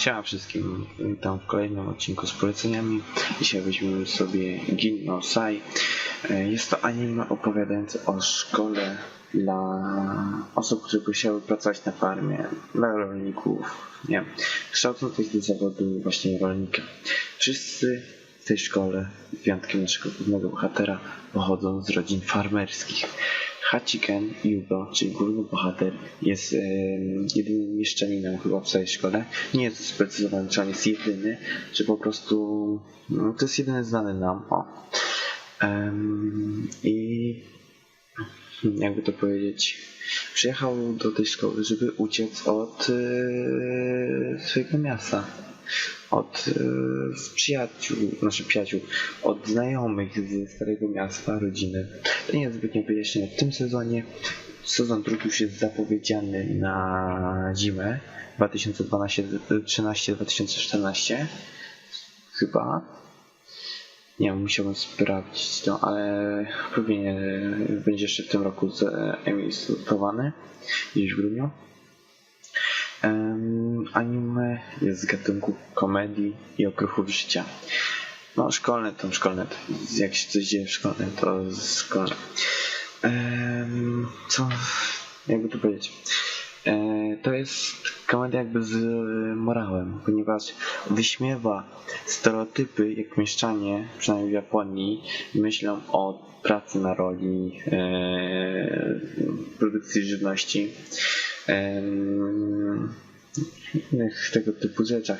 Siema wszystkim, witam w kolejnym odcinku z poleceniami. Dzisiaj weźmiemy sobie Gin no Sai. E, Jest to anime opowiadające o szkole dla osób, które chciały pracować na farmie, dla rolników, nie kształcących do zawodu właśnie rolnika. Wszyscy w tej szkole, wyjątkiem naszego głównego bohatera, pochodzą z rodzin farmerskich. Hachiken Yugo, czyli główny bohater, jest em, jedynym mieszczaninem chyba w całej szkole. Nie jest sprecyzowane, czy on jest jedyny, czy po prostu no, to jest jedyny znany nam. O. I jakby to powiedzieć, przyjechał do tej szkoły, żeby uciec od e, swojego miasta. Od e, przyjaciół, znaczy przyjaciół, od znajomych ze starego miasta, rodziny. To nie jest zbytnio wyjaśnione w tym sezonie. Sezon drugi już jest zapowiedziany na zimę 2012-2014 chyba. Nie wiem, musiałbym sprawdzić to, ale pewnie będzie jeszcze w tym roku emitowany, gdzieś w grudniu. Anime jest z gatunku komedii i okruchów życia. No, szkolne to szkolne. To, jak się coś dzieje w szkolnym, to szkolne. Em, co, jakby to powiedzieć? E, to jest komedia jakby z morałem, ponieważ wyśmiewa stereotypy, jak mieszczanie, przynajmniej w Japonii, myślą o pracy na roli, e, produkcji żywności, innych tego typu rzeczach.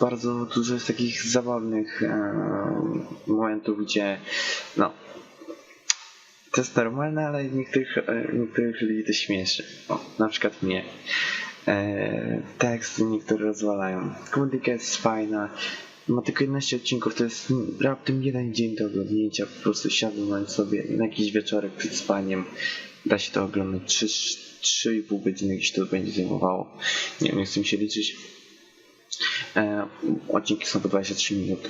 Bardzo dużo jest takich zabawnych momentów, gdzie no, to jest normalne, ale niektórych, e, niektórych ludzi to śmieszy. O, na przykład mnie. E, teksty niektóre rozwalają. Komedyka jest fajna. Ma tylko 11 odcinków, to jest raptem jeden dzień do oglądnięcia. Po prostu siadłem sobie na jakiś wieczorek przed spaniem. Da się to oglądać 3, 3,5 godziny, gdzieś to będzie zajmowało. Nie wiem, chcę mi się liczyć. E, odcinki są po 23 minuty.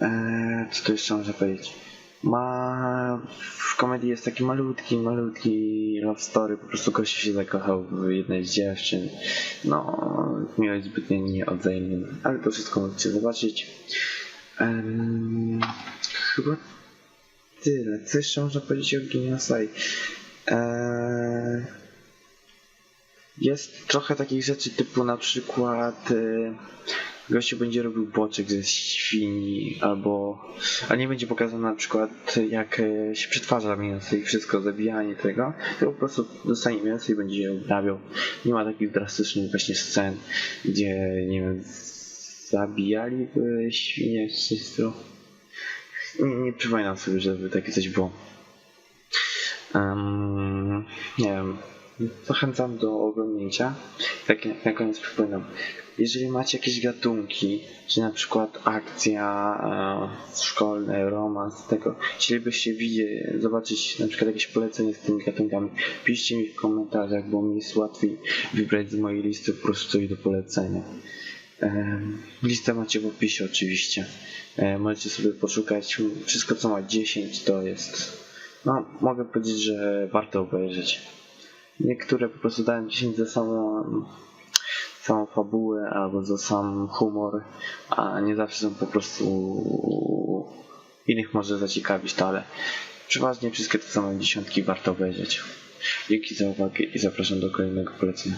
E, co tu jeszcze można powiedzieć? Ma w komedii jest taki malutki, malutki love story, po prostu gościu się zakochał w jednej z dziewczyn. No, miłość zbytnio nie ale to wszystko możecie zobaczyć. Em, chyba tyle. Co jeszcze można powiedzieć o Geniusai? Eee, jest trochę takich rzeczy typu na przykład e, gościu będzie robił boczek ze świni albo a nie będzie pokazane na przykład jak e, się przetwarza mięso i wszystko zabijanie tego to po prostu dostanie mięso i będzie je uprawiał nie ma takich drastycznych właśnie scen gdzie nie wiem zabijali e, świnie czy nie, nie przypominam sobie żeby takie coś było Em, nie wiem zachęcam do oglądnięcia tak na koniec przypominam jeżeli macie jakieś gatunki, czy na przykład akcja e, szkolne, romans, tego, chcielibyście widzieć, zobaczyć na przykład jakieś polecenie z tymi gatunkami, piszcie mi w komentarzach, bo mi jest łatwiej wybrać z mojej listy po prostu coś do polecenia. E, listę macie w opisie oczywiście. E, możecie sobie poszukać. Wszystko co ma 10 to jest. No, mogę powiedzieć, że warto obejrzeć. Niektóre po prostu dają 10 za samo samą fabułę albo za sam humor, a nie zawsze są po prostu innych może zaciekawić to, ale przeważnie wszystkie te same dziesiątki warto obejrzeć. Dzięki za uwagę i zapraszam do kolejnego polecenia.